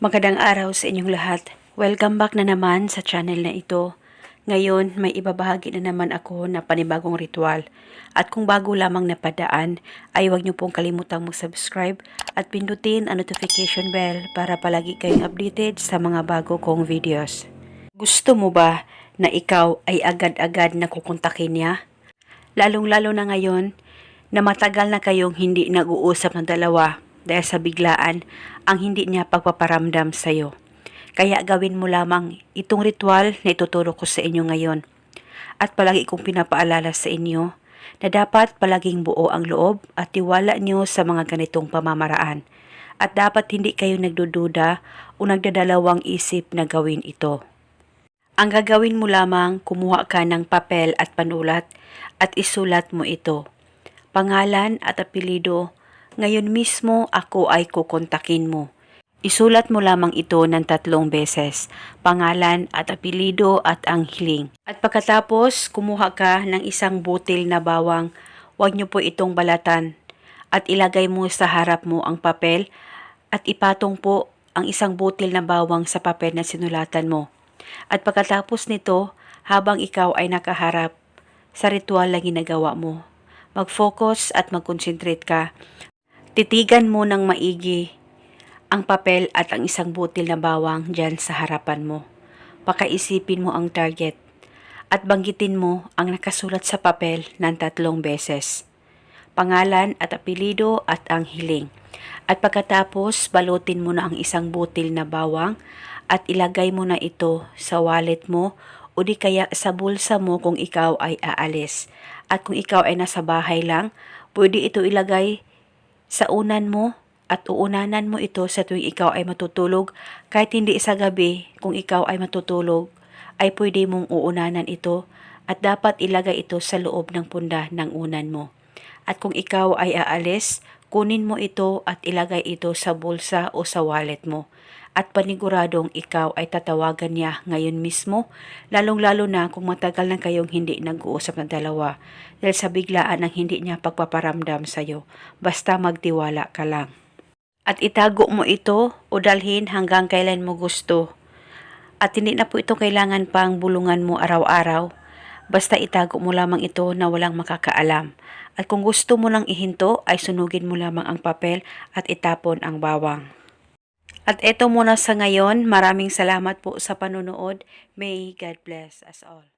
Magandang araw sa inyong lahat. Welcome back na naman sa channel na ito. Ngayon, may ibabahagi na naman ako na panibagong ritual. At kung bago lamang napadaan, ay huwag niyo pong kalimutang mag-subscribe at pindutin ang notification bell para palagi kayong updated sa mga bago kong videos. Gusto mo ba na ikaw ay agad-agad na kukontakin niya? Lalong-lalo na ngayon na matagal na kayong hindi nag-uusap ng dalawa dahil sa biglaan ang hindi niya pagpaparamdam sa iyo. Kaya gawin mo lamang itong ritual na ituturo ko sa inyo ngayon. At palagi kong pinapaalala sa inyo na dapat palaging buo ang loob at tiwala niyo sa mga ganitong pamamaraan. At dapat hindi kayo nagdududa o nagdadalawang isip na gawin ito. Ang gagawin mo lamang, kumuha ka ng papel at panulat at isulat mo ito. Pangalan at apelido, ngayon mismo ako ay kukontakin mo. Isulat mo lamang ito ng tatlong beses, pangalan at apelido at ang hiling. At pagkatapos, kumuha ka ng isang butil na bawang, huwag niyo po itong balatan. At ilagay mo sa harap mo ang papel at ipatong po ang isang butil na bawang sa papel na sinulatan mo. At pagkatapos nito, habang ikaw ay nakaharap sa ritual na ginagawa mo, mag-focus at mag-concentrate ka. Titigan mo ng maigi ang papel at ang isang butil na bawang dyan sa harapan mo. Pakaisipin mo ang target at banggitin mo ang nakasulat sa papel ng tatlong beses. Pangalan at apelido at ang hiling. At pagkatapos, balutin mo na ang isang butil na bawang at ilagay mo na ito sa wallet mo o di kaya sa bulsa mo kung ikaw ay aalis. At kung ikaw ay nasa bahay lang, pwede ito ilagay sa unan mo at uunanan mo ito sa tuwing ikaw ay matutulog kahit hindi sa gabi kung ikaw ay matutulog ay pwede mong uunanan ito at dapat ilagay ito sa loob ng punda ng unan mo. At kung ikaw ay aalis, kunin mo ito at ilagay ito sa bulsa o sa wallet mo. At paniguradong ikaw ay tatawagan niya ngayon mismo, lalong-lalo na kung matagal na kayong hindi nag-uusap ng dalawa dahil sa biglaan ng hindi niya pagpaparamdam sa'yo. Basta magtiwala ka lang. At itago mo ito o dalhin hanggang kailan mo gusto. At hindi na po ito kailangan pang bulungan mo araw-araw. Basta itago mo lamang ito na walang makakaalam. At kung gusto mo lang ihinto, ay sunugin mo lamang ang papel at itapon ang bawang. At ito muna sa ngayon. Maraming salamat po sa panonood. May God bless us all.